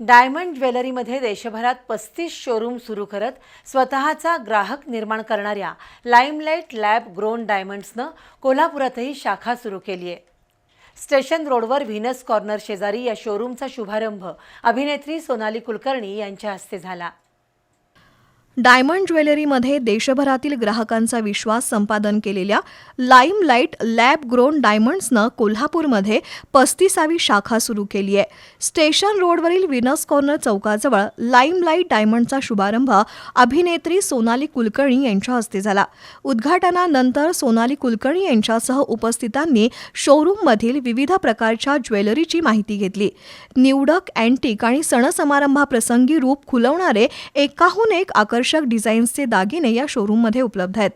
Diamond ज्वेलरीमध्ये देशभरात पस्तीस showroom सुरू करत स्वतःचा ग्राहक निर्माण करणाऱ्या लाईमलाईट लॅब ग्रोन डायमंड्सनं कोल्हापुरातही शाखा सुरू केली आहे. स्टेशन रोडवर व्हिनस कॉर्नर शेजारी या शोरूमचा शुभारंभ अभिनेत्री सोनाली कुलकर्णी यांच्या हस्ते झाला. डायमंड ज्वेलरीमध्ये देशभरातील ग्राहकांचा विश्वास संपादन केलेल्या लाईम लाइट लॅब ग्रोन डायमंड्सनं कोल्हापूरमध्ये पस्तीसावी शाखा सुरू केली आहे. स्टेशन रोडवरील विनस कॉर्नर चौकाजवळ लाईम लाइट डायमंडचा शुभारंभ अभिनेत्री सोनाली कुलकर्णी यांच्या हस्ते झाला. उद्घाटनानंतर सोनाली कुलकर्णी यांच्यासह उपस्थितांनी शोरूममधील विविध प्रकारच्या ज्वेलरीची माहिती घेतली. निवडक अँटिक आणि सणसमारंभाप्रसंगी रूप खुलवणारे एकाहून एक आकर्षक डिझाईन्सचे दागिने या शोरूममध्ये उपलब्ध आहेत.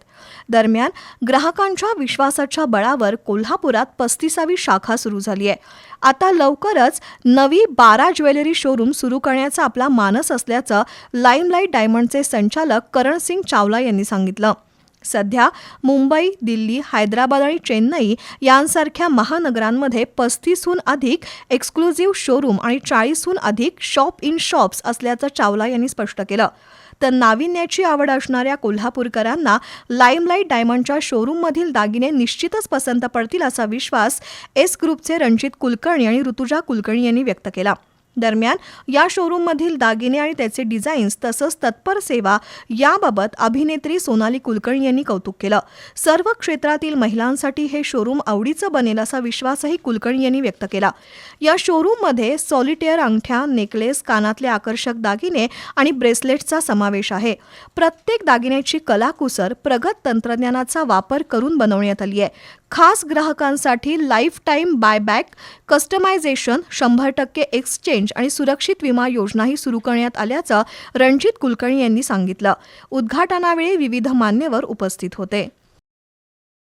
दरम्यान ग्राहकांच्या विश्वासाच्या बळावर कोल्हापुरात पस्तीसावी शाखा सुरू झाली आहे. आता लवकरच नवी बारा ज्वेलरी शोरूम सुरू करण्याचा आपला मानस असल्याचं लाईमलाईट डायमंडचे संचालक करण सिंग चावला यांनी सांगितलं. सध्या मुंबई दिल्ली हैदराबाद आणि चेन्नई यांसारख्या महानगरांमध्ये पस्तीसहून अधिक एक्सक्लुझिव्ह शोरूम आणि चाळीसहून अधिक शॉप इन शॉप्स असल्याचं चावला यांनी स्पष्ट केलं. तर नाविन्याची आवड असणाऱ्या कोल्हापूरकरांना लाईमलाईट डायमंडच्या शोरूममधील दागिने निश्चितच पसंत पडतील असा विश्वास एस ग्रुपचे रणजित कुलकर्णी आणि ऋतुजा कुलकर्णी यांनी व्यक्त केला. दरम्यान या शोरूममधील दागिने आणि त्याचे डिझाईन्स तसंच तत्पर सेवा याबाबत अभिनेत्री सोनाली कुलकर्णी यांनी कौतुक केलं. सर्व क्षेत्रातील महिलांसाठी हे शोरूम आवडीचं बनेल असा विश्वासही कुलकर्णी यांनी व्यक्त केला. या शोरूममध्ये सॉलिटेअर अंगठ्या नेकलेस कानातले आकर्षक दागिने आणि ब्रेसलेट्सचा समावेश आहे. प्रत्येक दागिन्याची कलाकुसर प्रगत तंत्रज्ञानाचा वापर करून बनवण्यात आली आहे. खास ग्राहकांसाठी लाईफ टाईम बायबॅक कस्टमायझेशन शंभर टक्के एक्सचेंज आणि सुरक्षित विमा योजनाही सुरू करण्यात आल्याचं रणजित कुलकर्णी यांनी सांगितलं. उद्घाटनावेळी विविध मान्यवर उपस्थित होते.